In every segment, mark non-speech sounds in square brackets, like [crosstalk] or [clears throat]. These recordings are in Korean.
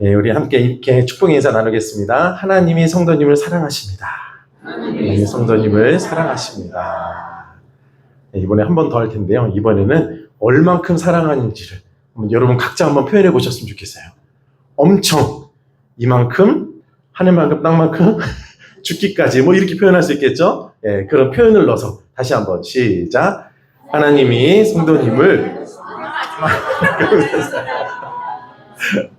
예, 우리 함께 이렇게 축복 인사 나누겠습니다. 하나님이 성도님을 사랑하십니다. 하나님이 성도님을 사랑하십니다. 예, 이번에 한 번 더 할 텐데요. 이번에는 얼만큼 사랑하는지를 여러분 각자 한번 표현해 보셨으면 좋겠어요. 엄청 이만큼 하늘만큼 땅만큼 [laughs] 죽기까지 뭐 이렇게 표현할 수 있겠죠? 예, 그런 표현을 넣어서 다시 한번 시작. 하나님이 성도님을 [laughs]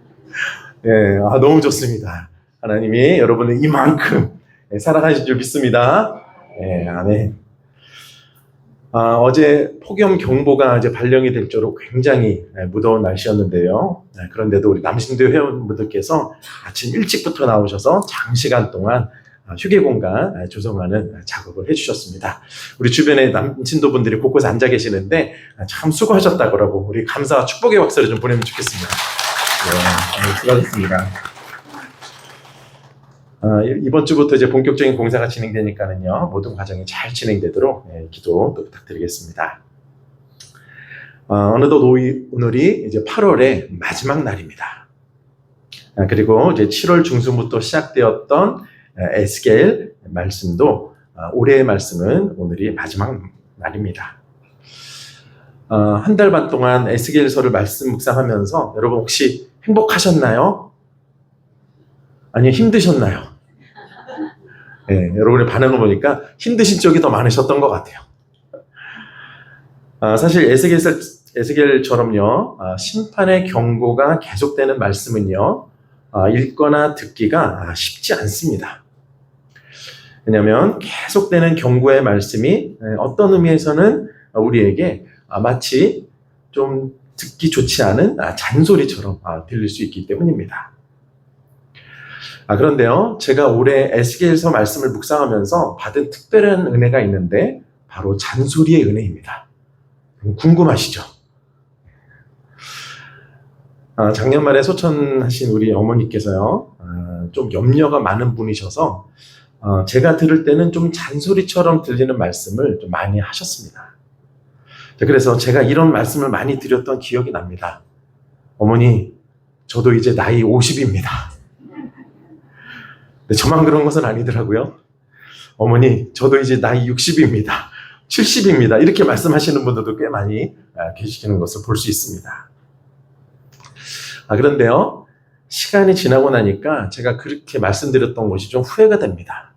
예, 아, 너무 좋습니다. 하나님이 여러분을 이만큼 예, 사랑하실 줄 믿습니다. 예, 아멘. 아, 어제 폭염 경보가 이제 발령이 될 정도로 굉장히 예, 무더운 날씨였는데요. 예, 그런데도 우리 남신도 회원분들께서 아침 일찍부터 나오셔서 장시간 동안 아, 휴게 공간 아, 조성하는 작업을 해주셨습니다. 우리 주변에 남친도 분들이 곳곳에 앉아 계시는데 아, 참 수고하셨다고 우리 감사와 축복의 박수를 좀 보내면 좋겠습니다. 네, 수고하셨습니다. 아, 이- 이번 주부터 이제 본격적인 공사가 진행되니까는요 모든 과정이 잘 진행되도록 예, 기도 또 부탁드리겠습니다. 아, 어느덧 오이- 오늘이 이제 8월의 마지막 날입니다. 아, 그리고 이제 7월 중순부터 시작되었던 에, 에스겔 말씀도 아, 올해의 말씀은 오늘이 마지막 날입니다. 어, 한달 반 동안 에스겔서를 말씀 묵상하면서 여러분 혹시 행복하셨나요? 아니면 힘드셨나요? 네, 여러분의 반응을 보니까 힘드신 쪽이 더 많으셨던 것 같아요. 아, 사실 에스겔서, 에스겔처럼요, 아, 심판의 경고가 계속되는 말씀은요, 아, 읽거나 듣기가 아, 쉽지 않습니다. 왜냐하면 계속되는 경고의 말씀이 에, 어떤 의미에서는 우리에게 아, 마치 좀 듣기 좋지 않은 아, 잔소리처럼 아, 들릴 수 있기 때문입니다. 아, 그런데요, 제가 올해 에스겔서 말씀을 묵상하면서 받은 특별한 은혜가 있는데 바로 잔소리의 은혜입니다. 궁금하시죠? 아, 작년 말에 소천하신 우리 어머니께서요, 아, 좀 염려가 많은 분이셔서 어, 제가 들을 때는 좀 잔소리처럼 들리는 말씀을 좀 많이 하셨습니다. 자, 그래서 제가 이런 말씀을 많이 드렸던 기억이 납니다. 어머니, 저도 이제 나이 50입니다. 저만 그런 것은 아니더라고요. 어머니, 저도 이제 나이 60입니다. 70입니다. 이렇게 말씀하시는 분들도 꽤 많이 아, 계시는 것을 볼 수 있습니다. 아, 그런데요, 시간이 지나고 나니까 제가 그렇게 말씀드렸던 것이 좀 후회가 됩니다.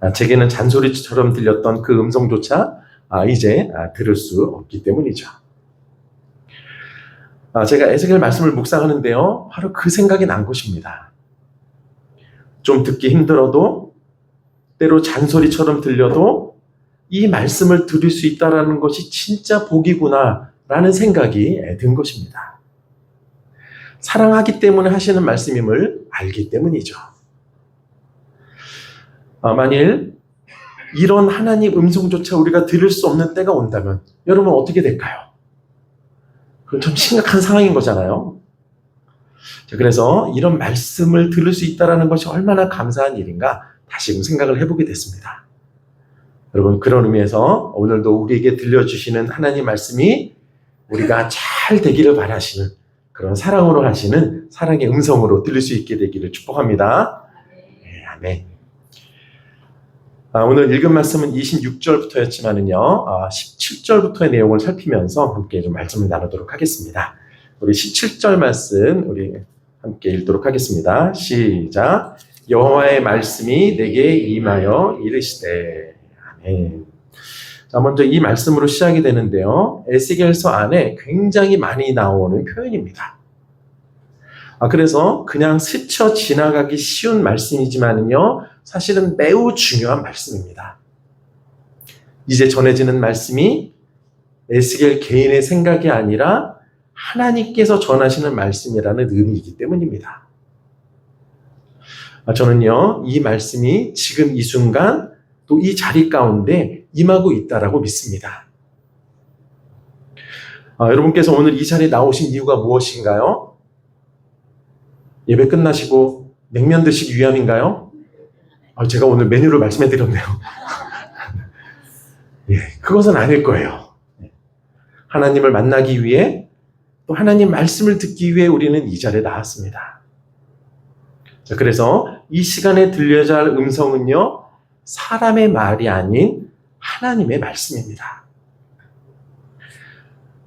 아, 제게는 잔소리처럼 들렸던 그 음성조차 아, 이제 아, 들을 수 없기 때문이죠. 아, 제가 에스겔 말씀을 묵상하는데요, 바로 그 생각이 난 것입니다. 좀 듣기 힘들어도 때로 잔소리처럼 들려도 이 말씀을 들을 수 있다라는 것이 진짜 복이구나 라는 생각이 예, 든 것입니다. 사랑하기 때문에 하시는 말씀임을 알기 때문이죠. 아, 만일 이런 하나님 음성조차 우리가 들을 수 없는 때가 온다면 여러분 어떻게 될까요? 그건 참 심각한 상황인 거잖아요. 자, 그래서 이런 말씀을 들을 수 있다는 것이 얼마나 감사한 일인가 다시금 생각을 해보게 됐습니다. 여러분 그런 의미에서 오늘도 우리에게 들려주시는 하나님 말씀이 우리가 잘 되기를 바라시는 그런 사랑으로 하시는 사랑의 음성으로 들릴 수 있게 되기를 축복합니다. 네, 아멘. 아, 오늘 읽은 말씀은 26절부터였지만은요, 아, 17절부터의 내용을 살피면서 함께 좀 말씀을 나누도록 하겠습니다. 우리 17절 말씀 우리 함께 읽도록 하겠습니다. 시작. 여호와의 말씀이 내게 임하여 이르시되 아멘. 자, 먼저 이 말씀으로 시작이 되는데요. 에스겔서 안에 굉장히 많이 나오는 표현입니다. 아, 그래서 그냥 스쳐 지나가기 쉬운 말씀이지만요. 사실은 매우 중요한 말씀입니다. 이제 전해지는 말씀이 에스겔 개인의 생각이 아니라 하나님께서 전하시는 말씀이라는 의미이기 때문입니다. 아, 저는요, 이 말씀이 지금 이 순간 또 이 자리 가운데 임하고 있다라고 믿습니다. 아, 여러분께서 오늘 이 자리에 나오신 이유가 무엇인가요? 예배 끝나시고 냉면 드시기 위함인가요? 아, 제가 오늘 메뉴를 말씀해 드렸네요. 예, 그것은 아닐 거예요. 하나님을 만나기 위해 또 하나님 말씀을 듣기 위해 우리는 이 자리에 나왔습니다. 자, 그래서 이 시간에 들려야 할 음성은요, 사람의 말이 아닌 하나님의 말씀입니다.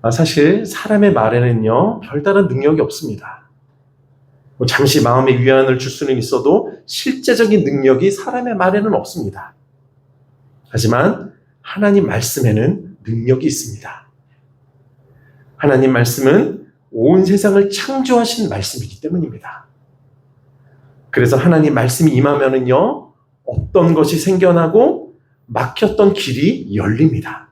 아, 사실 사람의 말에는요, 별다른 능력이 없습니다. 뭐 잠시 마음의 위안을 줄 수는 있어도 실제적인 능력이 사람의 말에는 없습니다. 하지만 하나님 말씀에는 능력이 있습니다. 하나님 말씀은 온 세상을 창조하신 말씀이기 때문입니다. 그래서 하나님 말씀이 임하면은요, 없던 것이 생겨나고 막혔던 길이 열립니다.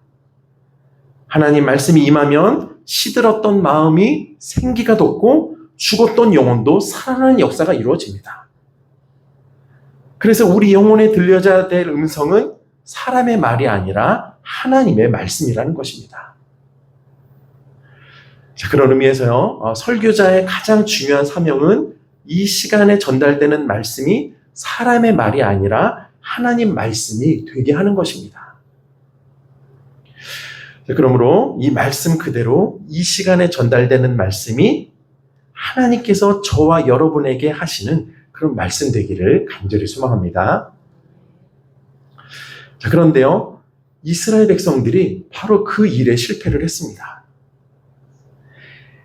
하나님 말씀이 임하면 시들었던 마음이 생기가 돋고 죽었던 영혼도 살아나는 역사가 이루어집니다. 그래서 우리 영혼에 들려야 될 음성은 사람의 말이 아니라 하나님의 말씀이라는 것입니다. 자, 그런 의미에서요, 어, 설교자의 가장 중요한 사명은 이 시간에 전달되는 말씀이 사람의 말이 아니라 하나님 말씀이 되게 하는 것입니다. 자, 그러므로 이 말씀 그대로 이 시간에 전달되는 말씀이 하나님께서 저와 여러분에게 하시는 그런 말씀 되기를 간절히 소망합니다. 자, 그런데요, 이스라엘 백성들이 바로 그 일에 실패를 했습니다.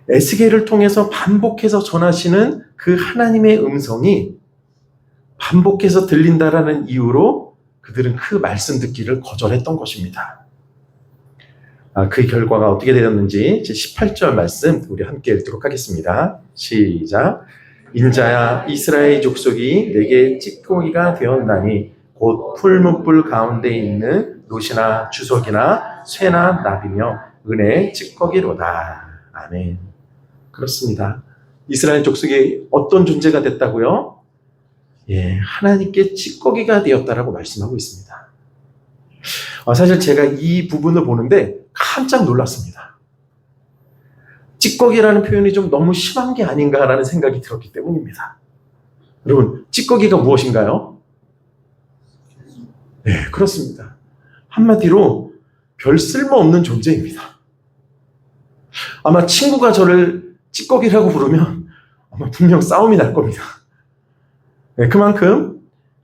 에스겔을 통해서 반복해서 전하시는 그 하나님의 음성이 반복해서 들린다라는 이유로 그들은 그 말씀 듣기를 거절했던 것입니다. 아, 그 결과가 어떻게 되었는지 제 18절 말씀 우리 함께 읽도록 하겠습니다. 시작. 인자야 이스라엘 족속이 내게 찌꺼기가 되었나니 곧 풀무불 가운데 있는 노시나 주석이나 쇠나 나비며 은혜 찌꺼기로다. 아멘. 그렇습니다. 이스라엘 족속이 어떤 존재가 됐다고요? 예, 하나님께 찌꺼기가 되었다라고 말씀하고 있습니다. 아, 사실 제가 이 부분을 보는데 깜짝 놀랐습니다. 찌꺼기라는 표현이 좀 너무 심한 게 아닌가라는 생각이 들었기 때문입니다. 여러분, 찌꺼기가 무엇인가요? 네, 그렇습니다. 한마디로 별 쓸모없는 존재입니다. 아마 친구가 저를 찌꺼기라고 부르면 아마 분명 싸움이 날 겁니다. 네, 그만큼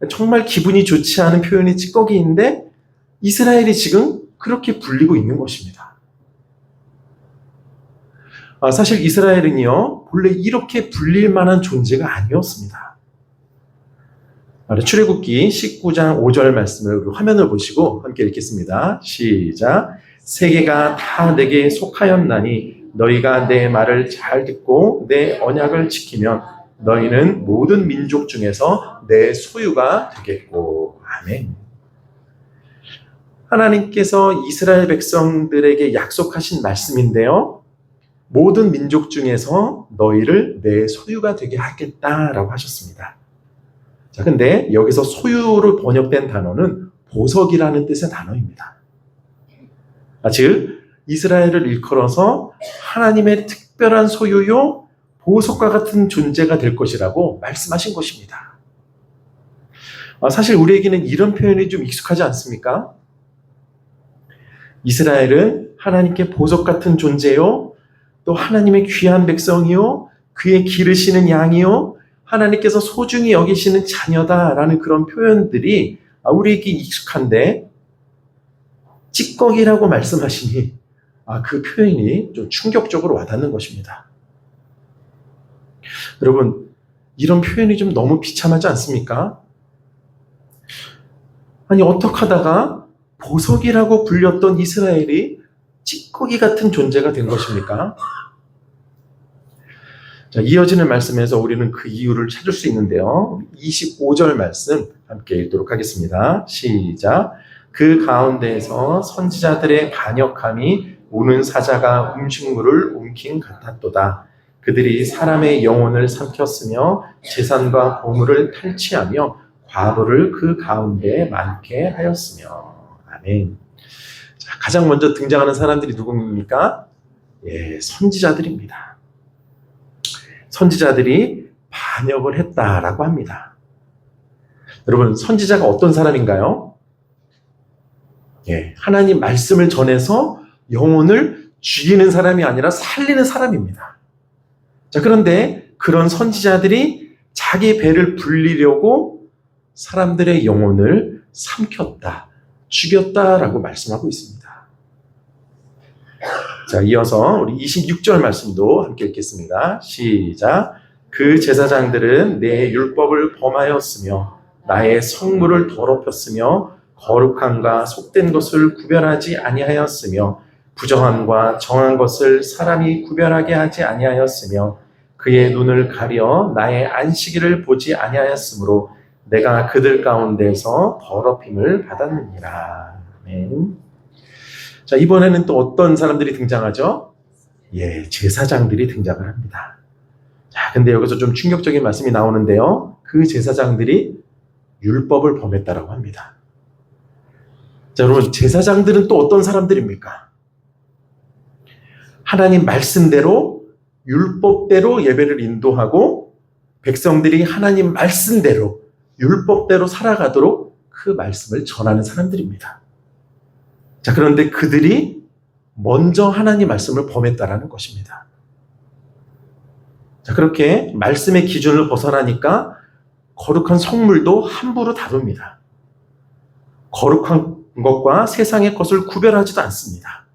정말 기분이 좋지 않은 표현이 찌꺼기인데 이스라엘이 지금 그렇게 불리고 있는 것입니다. 아, 사실 이스라엘은요, 본래 이렇게 불릴 만한 존재가 아니었습니다. 아, 출애굽기 19장 5절 말씀을 화면을 보시고 함께 읽겠습니다. 시작. 세계가 다 내게 속하였나니 너희가 내 말을 잘 듣고 내 언약을 지키면 너희는 모든 민족 중에서 내 소유가 되겠고. 아멘. 하나님께서 이스라엘 백성들에게 약속하신 말씀인데요. 모든 민족 중에서 너희를 내 소유가 되게 하겠다라고 하셨습니다. 자, 근데 여기서 소유로 번역된 단어는 보석이라는 뜻의 단어입니다. 아, 즉, 이스라엘을 일컬어서 하나님의 특별한 소유요, 보석과 같은 존재가 될 것이라고 말씀하신 것입니다. 아, 사실 우리에게는 이런 표현이 좀 익숙하지 않습니까? 이스라엘은 하나님께 보석 같은 존재요, 또 하나님의 귀한 백성이요, 그의 기르시는 양이요, 하나님께서 소중히 여기시는 자녀다라는 그런 표현들이 우리에게 익숙한데, 찌꺼기라고 말씀하시니, 아, 그 표현이 좀 충격적으로 와닿는 것입니다. 여러분, 이런 표현이 좀 너무 비참하지 않습니까? 아니, 어떻게 하다가 보석이라고 불렸던 이스라엘이 찌꺼기 같은 존재가 된 것입니까? 자, 이어지는 말씀에서 우리는 그 이유를 찾을 수 있는데요. 25절 말씀 함께 읽도록 하겠습니다. 시작. 그 가운데에서 선지자들의 반역함이 우는 사자가 음식물을 움킨 같았도다. 그들이 사람의 영혼을 삼켰으며 재산과 보물을 탈취하며 과부를 그 가운데 많게 하였으며. 아멘. 자, 가장 먼저 등장하는 사람들이 누굽니까? 예, 선지자들입니다. 선지자들이 반역을 했다라고 합니다. 여러분, 선지자가 어떤 사람인가요? 예, 하나님 말씀을 전해서 영혼을 죽이는 사람이 아니라 살리는 사람입니다. 자, 그런데 그런 선지자들이 자기 배를 불리려고 사람들의 영혼을 삼켰다, 죽였다라고 말씀하고 있습니다. 자, 이어서 우리 26절 말씀도 함께 읽겠습니다. 시작. 그 제사장들은 내 율법을 범하였으며 나의 성물을 더럽혔으며 거룩함과 속된 것을 구별하지 아니하였으며 부정함과 정한 것을 사람이 구별하게 하지 아니하였으며 그의 눈을 가려 나의 안식일을 보지 아니하였으므로 내가 그들 가운데서 더럽힘을 받았느니라. 아멘. 자, 이번에는 또 어떤 사람들이 등장하죠? 예, 제사장들이 등장을 합니다. 자, 근데 여기서 좀 충격적인 말씀이 나오는데요. 그 제사장들이 율법을 범했다라고 합니다. 자, 여러분, 제사장들은 또 어떤 사람들입니까? 하나님 말씀대로, 율법대로 예배를 인도하고, 백성들이 하나님 말씀대로, 율법대로 살아가도록 그 말씀을 전하는 사람들입니다. 자, 그런데 그들이 먼저 하나님 말씀을 범했다라는 것입니다. 자, 그렇게 말씀의 기준을 벗어나니까 거룩한 성물도 함부로 다룹니다. 거룩한 것과 세상의 것을 구별하지도 않습니다.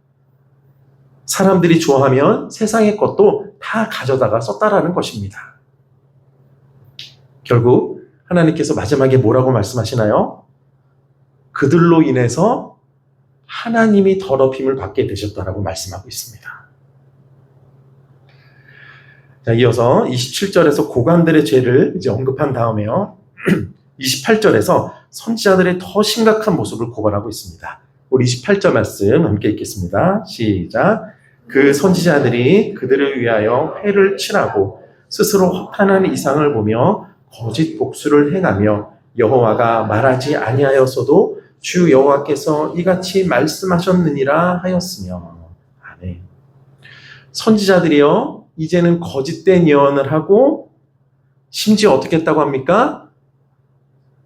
사람들이 좋아하면 세상의 것도 다 가져다가 썼다라는 것입니다. 결국 하나님께서 마지막에 뭐라고 말씀하시나요? 그들로 인해서 하나님이 더럽힘을 받게 되셨다라고 말씀하고 있습니다. 자, 이어서 27절에서 고관들의 죄를 이제 언급한 다음에요. [clears throat] 28절에서 선지자들의 더 심각한 모습을 고발하고 있습니다. 우리 28절 말씀 함께 읽겠습니다. 시작. 그 선지자들이 그들을 위하여 회를 칠하고 스스로 허탄한 이상을 보며 거짓 복수를 행하며 여호와가 말하지 아니하였어도 주 여호와께서 이같이 말씀하셨느니라 하였으며 아멘. 선지자들이요 이제는 거짓된 예언을 하고 심지어 어떻게 했다고 합니까?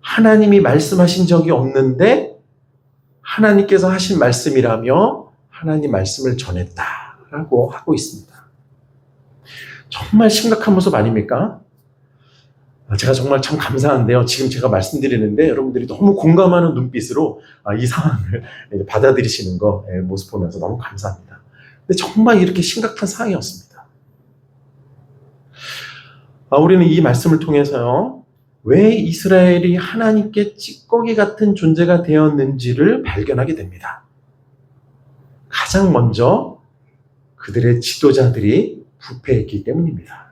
하나님이 말씀하신 적이 없는데 하나님께서 하신 말씀이라며 하나님 말씀을 전했다라고 하고 있습니다. 정말 심각한 모습 아닙니까? 제가 정말 참 감사한데요. 지금 제가 말씀드리는데 여러분들이 너무 공감하는 눈빛으로 아, 이 상황을 [laughs] 받아들이시는 거 예, 모습 보면서 너무 감사합니다. 근데 정말 이렇게 심각한 상황이었습니다. 아, 우리는 이 말씀을 통해서요, 왜 이스라엘이 하나님께 찌꺼기 같은 존재가 되었는지를 발견하게 됩니다. 가장 먼저 그들의 지도자들이 부패했기 때문입니다.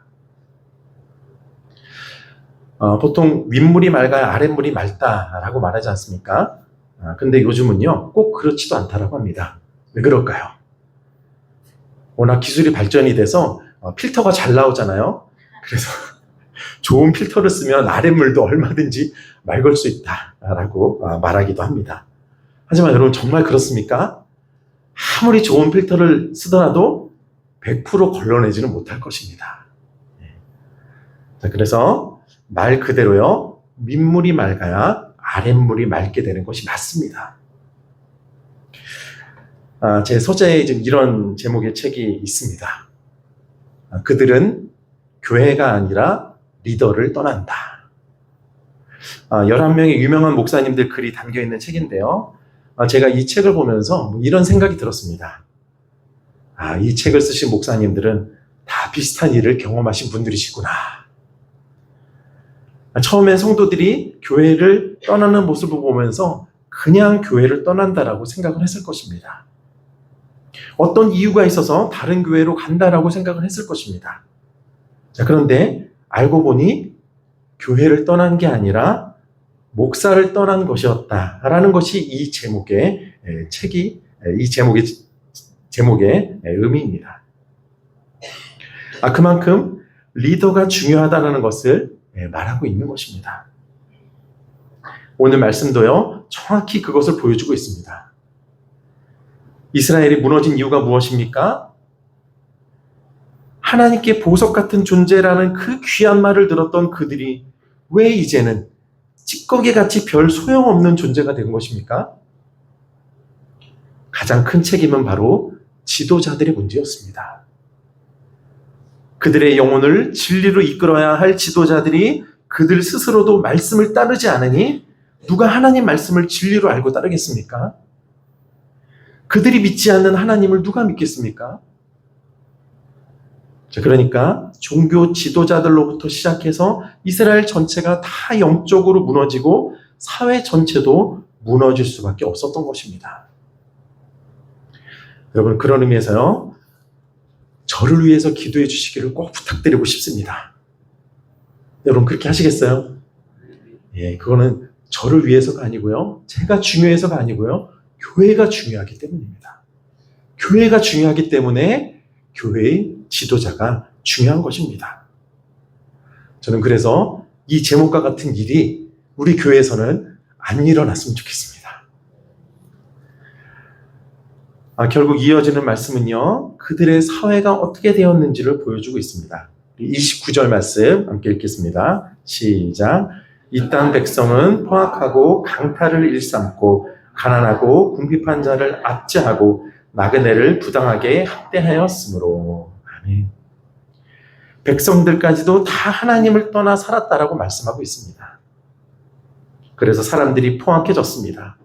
어, 보통 윗물이 맑아야 아랫물이 맑다라고 말하지 않습니까? 아, 근데 요즘은요, 꼭 그렇지도 않다라고 합니다. 왜 그럴까요? 워낙 기술이 발전이 돼서 어, 필터가 잘 나오잖아요. 그래서 [laughs] 좋은 필터를 쓰면 아랫물도 얼마든지 맑을 수 있다라고 아, 말하기도 합니다. 하지만 여러분 정말 그렇습니까? 아무리 좋은 필터를 쓰더라도 100% 걸러내지는 못할 것입니다. 예. 자, 그래서 말 그대로요, 밑물이 맑아야 아랫물이 맑게 되는 것이 맞습니다. 아, 제 소재에 좀 이런 제목의 책이 있습니다. 아, 그들은 교회가 아니라 리더를 떠난다. 아, 11명의 유명한 목사님들 글이 담겨 있는 책인데요. 아, 제가 이 책을 보면서 뭐 이런 생각이 들었습니다. 아, 이 책을 쓰신 목사님들은 다 비슷한 일을 경험하신 분들이시구나. 아, 처음에 성도들이 교회를 떠나는 모습을 보면서 그냥 교회를 떠난다라고 생각을 했을 것입니다. 어떤 이유가 있어서 다른 교회로 간다라고 생각을 했을 것입니다. 자, 그런데 알고 보니 교회를 떠난 게 아니라 목사를 떠난 것이었다라는 것이 이 제목의 책이 이 제목의 제목의 의미입니다. 아 그만큼 리더가 중요하다라는 것을 말하고 있는 것입니다. 오늘 말씀도요 정확히 그것을 보여주고 있습니다. 이스라엘이 무너진 이유가 무엇입니까? 하나님께 보석 같은 존재라는 그 귀한 말을 들었던 그들이 왜 이제는 찌꺼기 같이 별 소용없는 존재가 된 것입니까? 가장 큰 책임은 바로 지도자들의 문제였습니다. 그들의 영혼을 진리로 이끌어야 할 지도자들이 그들 스스로도 말씀을 따르지 않으니 누가 하나님 말씀을 진리로 알고 따르겠습니까? 그들이 믿지 않는 하나님을 누가 믿겠습니까? 자, 그러니까 종교 지도자들로부터 시작해서 이스라엘 전체가 다 영적으로 무너지고 사회 전체도 무너질 수밖에 없었던 것입니다. 여러분, 그런 의미에서요, 저를 위해서 기도해 주시기를 꼭 부탁드리고 싶습니다. 여러분, 그렇게 하시겠어요? 예, 그거는 저를 위해서가 아니고요, 제가 중요해서가 아니고요, 교회가 중요하기 때문입니다. 교회가 중요하기 때문에 교회의 지도자가 중요한 것입니다. 저는 그래서 이 제목과 같은 일이 우리 교회에서는 안 일어났으면 좋겠습니다. 아, 결국 이어지는 말씀은요, 그들의 사회가 어떻게 되었는지를 보여주고 있습니다. 29절 말씀 함께 읽겠습니다. 시작. 이 땅 백성은 포악하고 강탈을 일삼고 가난하고 궁핍한 자를 압제하고 나그네를 부당하게 학대하였으므로 아멘. 백성들까지도 다 하나님을 떠나 살았다라고 말씀하고 있습니다. 그래서 사람들이 포악해졌습니다.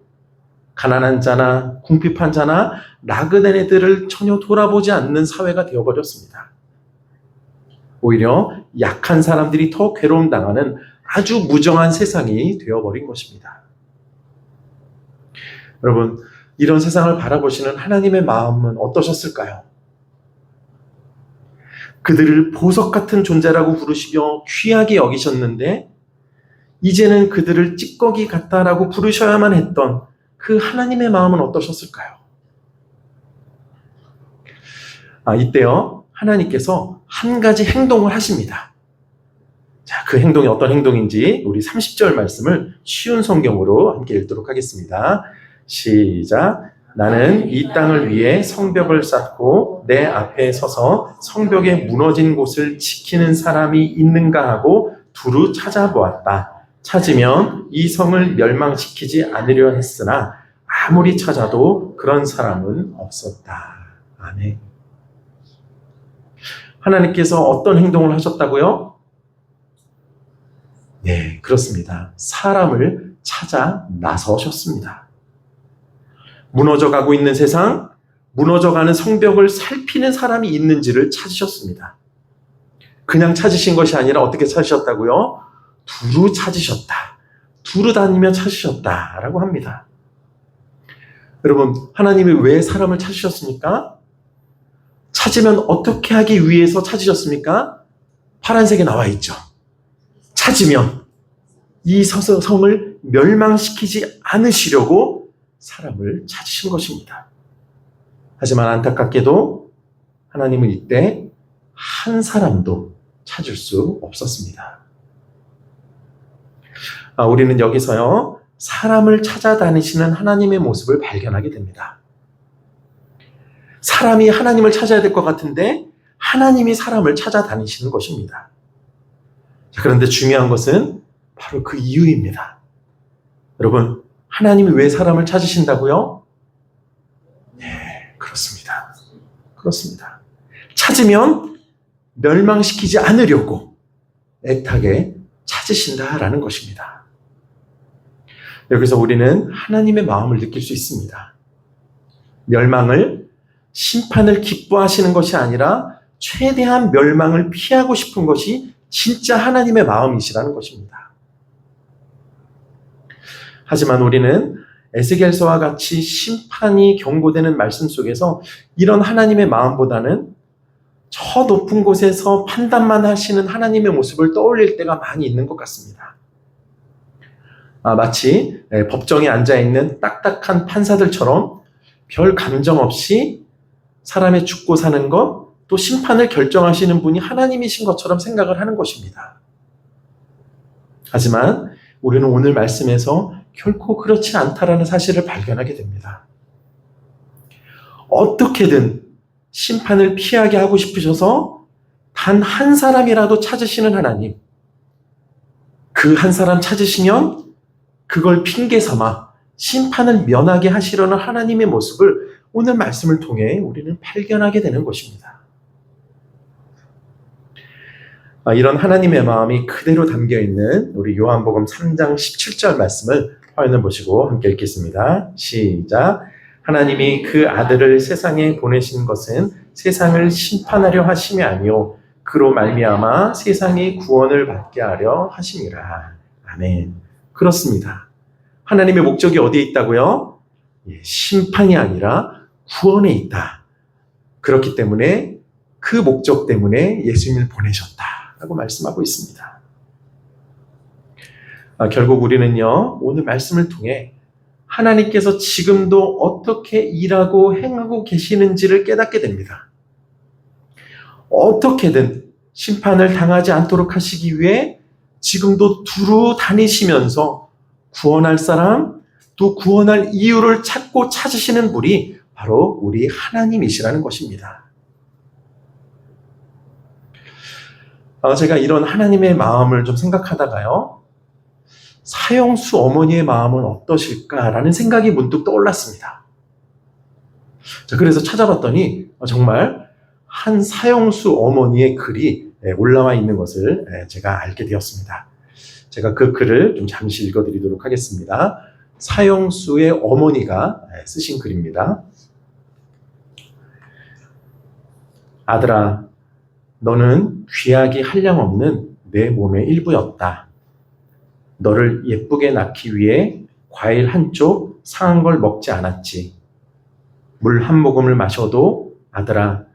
가난한 자나 궁핍한 자나 나그네들을 전혀 돌아보지 않는 사회가 되어버렸습니다. 오히려 약한 사람들이 더 괴로움 당하는 아주 무정한 세상이 되어버린 것입니다. 여러분, 이런 세상을 바라보시는 하나님의 마음은 어떠셨을까요? 그들을 보석 같은 존재라고 부르시며 귀하게 여기셨는데, 이제는 그들을 찌꺼기 같다라고 부르셔야만 했던 그 하나님의 마음은 어떠셨을까요? 아, 이때요, 하나님께서 한 가지 행동을 하십니다. 자, 그 행동이 어떤 행동인지 우리 30절 말씀을 쉬운 성경으로 함께 읽도록 하겠습니다. 시작. 나는 이 땅을 위해 성벽을 쌓고 내 앞에 서서 성벽의 무너진 곳을 지키는 사람이 있는가 하고 두루 찾아보았다. 찾으면 이 성을 멸망시키지 않으려 했으나 아무리 찾아도 그런 사람은 없었다. 아멘. 하나님께서 어떤 행동을 하셨다고요? 네, 그렇습니다. 사람을 찾아 나서셨습니다. 무너져 가고 있는 세상, 무너져 가는 성벽을 살피는 사람이 있는지를 찾으셨습니다. 그냥 찾으신 것이 아니라 어떻게 찾으셨다고요? 두루 찾으셨다. 두루 다니며 찾으셨다라고 합니다. 여러분, 하나님이 왜 사람을 찾으셨습니까? 찾으면 어떻게 하기 위해서 찾으셨습니까? 파란색에 나와 있죠. 찾으면 이 성을 멸망시키지 않으시려고 사람을 찾으신 것입니다. 하지만 안타깝게도 하나님은 이때 한 사람도 찾을 수 없었습니다. 아, 우리는 여기서요, 사람을 찾아다니시는 하나님의 모습을 발견하게 됩니다. 사람이 하나님을 찾아야 될 것 같은데, 하나님이 사람을 찾아다니시는 것입니다. 그런데 중요한 것은 바로 그 이유입니다. 여러분, 하나님이 왜 사람을 찾으신다고요? 네, 그렇습니다. 그렇습니다. 찾으면 멸망시키지 않으려고 애타게 찾으신다라는 것입니다. 여기서 우리는 하나님의 마음을 느낄 수 있습니다. 멸망을, 심판을 기뻐하시는 것이 아니라 최대한 멸망을 피하고 싶은 것이 진짜 하나님의 마음이시라는 것입니다. 하지만 우리는 에스겔서와 같이 심판이 경고되는 말씀 속에서 이런 하나님의 마음보다는 저 높은 곳에서 판단만 하시는 하나님의 모습을 떠올릴 때가 많이 있는 것 같습니다. 아, 마치 법정에 앉아 있는 딱딱한 판사들처럼 별 감정 없이 사람의 죽고 사는 것, 또 심판을 결정하시는 분이 하나님이신 것처럼 생각을 하는 것입니다. 하지만 우리는 오늘 말씀에서 결코 그렇지 않다라는 사실을 발견하게 됩니다. 어떻게든 심판을 피하게 하고 싶으셔서 단 한 사람이라도 찾으시는 하나님. 그 한 사람 찾으시면 그걸 핑계 삼아 심판을 면하게 하시려는 하나님의 모습을 오늘 말씀을 통해 우리는 발견하게 되는 것입니다. 아, 이런 하나님의 마음이 그대로 담겨 있는 우리 요한복음 3장 17절 말씀을 화면을 보시고 함께 읽겠습니다. 시작. 하나님이 그 아들을 세상에 보내신 것은 세상을 심판하려 하심이 아니요 그로 말미암아 세상이 구원을 받게 하려 하심이라. 아멘. 그렇습니다. 하나님의 목적이 어디에 있다고요? 예, 심판이 아니라 구원에 있다. 그렇기 때문에 그 목적 때문에 예수님을 보내셨다라고 말씀하고 있습니다. 아, 결국 우리는요, 오늘 말씀을 통해 하나님께서 지금도 어떻게 일하고 행하고 계시는지를 깨닫게 됩니다. 어떻게든 심판을 당하지 않도록 하시기 위해 지금도 두루 다니시면서 구원할 사람, 또 구원할 이유를 찾고 찾으시는 분이 바로 우리 하나님이시라는 것입니다. 아, 제가 이런 하나님의 마음을 좀 생각하다가요, 사형수 어머니의 마음은 어떠실까라는 생각이 문득 떠올랐습니다. 자, 그래서 찾아봤더니 정말 한 사형수 어머니의 글이 예, 올라와 있는 것을 예, 제가 알게 되었습니다. 제가 그 글을 좀 잠시 읽어드리도록 하겠습니다. 사형수의 어머니가 예, 쓰신 글입니다. 아들아, 너는 귀하기 한량없는 내 몸의 일부였다. 너를 예쁘게 낳기 위해 과일 한쪽 상한 걸 먹지 않았지. 물 한 모금을 마셔도 아들아,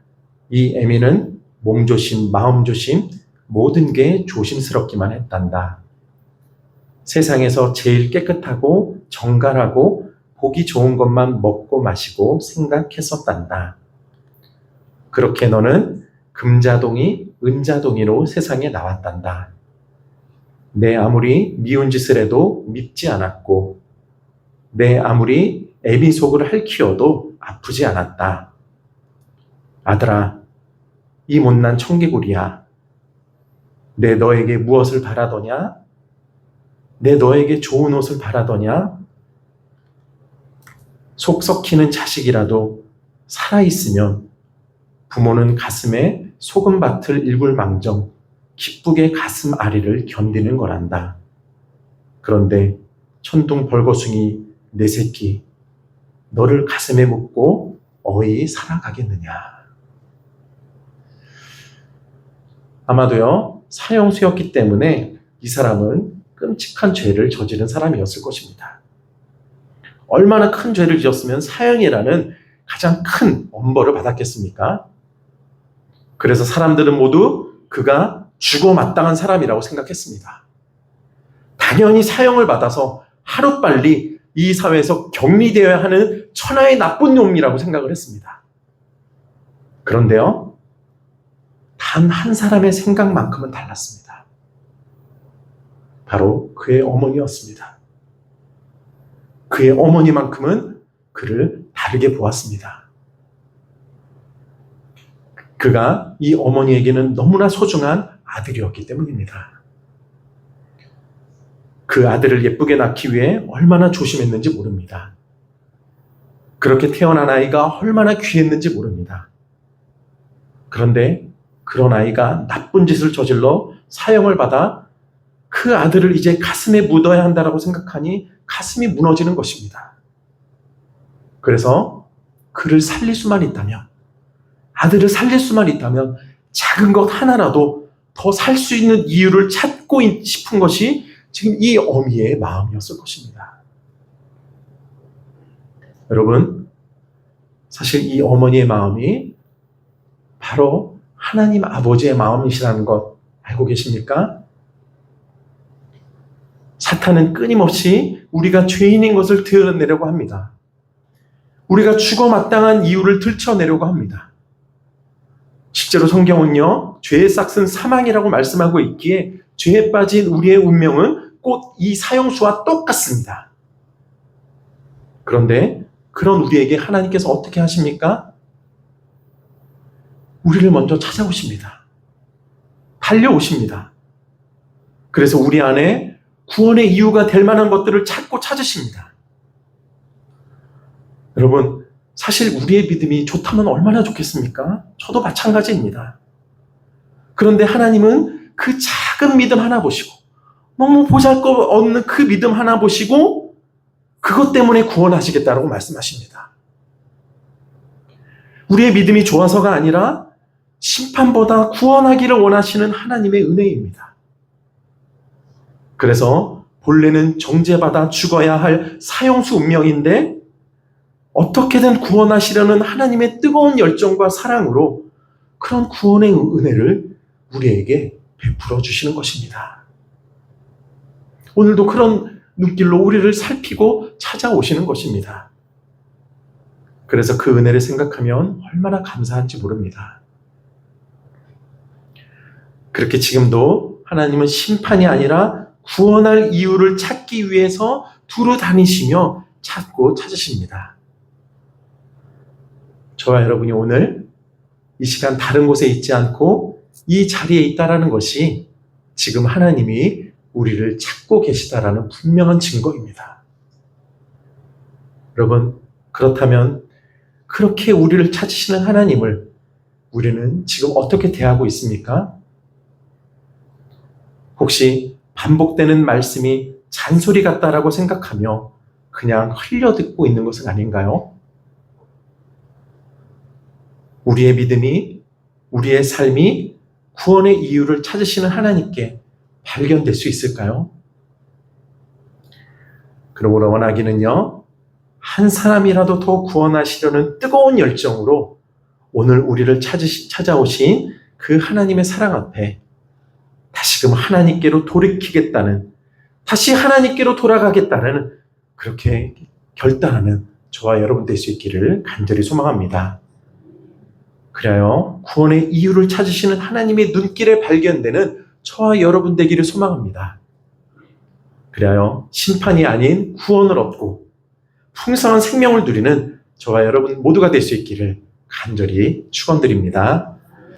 이 애미는 몸조심, 마음조심, 모든 게 조심스럽기만 했단다. 세상에서 제일 깨끗하고 정갈하고 보기 좋은 것만 먹고 마시고 생각했었단다. 그렇게 너는 금자동이 은자동이로 세상에 나왔단다. 내 아무리 미운 짓을 해도 밉지 않았고, 내 아무리 애비 속을 핥히어도 아프지 않았다. 아들아, 이 못난 청개구리야. 내 너에게 무엇을 바라더냐? 내 너에게 좋은 옷을 바라더냐? 속 썩히는 자식이라도 살아있으면 부모는 가슴에 소금밭을 일굴 망정 기쁘게 가슴 아리를 견디는 거란다. 그런데 천둥 벌거숭이 내 새끼 너를 가슴에 묻고 어이 살아가겠느냐. 아마도요 사형수였기 때문에 이 사람은 끔찍한 죄를 저지른 사람이었을 것입니다. 얼마나 큰 죄를 지었으면 사형이라는 가장 큰 엄벌을 받았겠습니까? 그래서 사람들은 모두 그가 죽어 마땅한 사람이라고 생각했습니다. 당연히 사형을 받아서 하루빨리 이 사회에서 격리되어야 하는 천하의 나쁜 놈이라고 생각을 했습니다. 그런데요, 단 한 사람의 생각만큼은 달랐습니다. 바로 그의 어머니였습니다. 그의 어머니만큼은 그를 다르게 보았습니다. 그가 이 어머니에게는 너무나 소중한 아들이었기 때문입니다. 그 아들을 예쁘게 낳기 위해 얼마나 조심했는지 모릅니다. 그렇게 태어난 아이가 얼마나 귀했는지 모릅니다. 그런데 그런 아이가 나쁜 짓을 저질러 사형을 받아 그 아들을 이제 가슴에 묻어야 한다라고 생각하니 가슴이 무너지는 것입니다. 그래서 그를 살릴 수만 있다면, 아들을 살릴 수만 있다면 작은 것 하나라도 더 살 수 있는 이유를 찾고 싶은 것이 지금 이 어미의 마음이었을 것입니다. 여러분, 사실 이 어머니의 마음이 바로 하나님 아버지의 마음이시라는 것 알고 계십니까? 사탄은 끊임없이 우리가 죄인인 것을 드러내려고 합니다. 우리가 죽어 마땅한 이유를 들춰내려고 합니다. 실제로 성경은요, 죄의 싹은 사망이라고 말씀하고 있기에 죄에 빠진 우리의 운명은 곧 이 사형수와 똑같습니다. 그런데 그런 우리에게 하나님께서 어떻게 하십니까? 우리를 먼저 찾아오십니다. 달려오십니다. 그래서 우리 안에 구원의 이유가 될 만한 것들을 찾고 찾으십니다. 여러분, 사실 우리의 믿음이 좋다면 얼마나 좋겠습니까? 저도 마찬가지입니다. 그런데 하나님은 그 작은 믿음 하나 보시고, 너무 보잘 것 없는 그 믿음 하나 보시고, 그것 때문에 구원하시겠다라고 말씀하십니다. 우리의 믿음이 좋아서가 아니라 심판보다 구원하기를 원하시는 하나님의 은혜입니다. 그래서 본래는 정죄받아 죽어야 할 사형수 운명인데 어떻게든 구원하시려는 하나님의 뜨거운 열정과 사랑으로 그런 구원의 은혜를 우리에게 베풀어 주시는 것입니다. 오늘도 그런 눈길로 우리를 살피고 찾아오시는 것입니다. 그래서 그 은혜를 생각하면 얼마나 감사한지 모릅니다. 그렇게 지금도 하나님은 심판이 아니라 구원할 이유를 찾기 위해서 두루 다니시며 찾고 찾으십니다. 저와 여러분이 오늘 이 시간 다른 곳에 있지 않고 이 자리에 있다라는 것이 지금 하나님이 우리를 찾고 계시다라는 분명한 증거입니다. 여러분, 그렇다면 그렇게 우리를 찾으시는 하나님을 우리는 지금 어떻게 대하고 있습니까? 혹시 반복되는 말씀이 잔소리 같다라고 생각하며 그냥 흘려듣고 있는 것은 아닌가요? 우리의 믿음이, 우리의 삶이 구원의 이유를 찾으시는 하나님께 발견될 수 있을까요? 그러므로 원하기는요, 한 사람이라도 더 구원하시려는 뜨거운 열정으로 오늘 우리를 찾으시, 찾아오신 그 하나님의 사랑 앞에 다시금 하나님께로 돌이키겠다는, 다시 하나님께로 돌아가겠다는 그렇게 결단하는 저와 여러분 될 수 있기를 간절히 소망합니다. 그래요. 구원의 이유를 찾으시는 하나님의 눈길에 발견되는 저와 여러분 되기를 소망합니다. 그래요. 심판이 아닌 구원을 얻고 풍성한 생명을 누리는 저와 여러분 모두가 될 수 있기를 간절히 축원드립니다.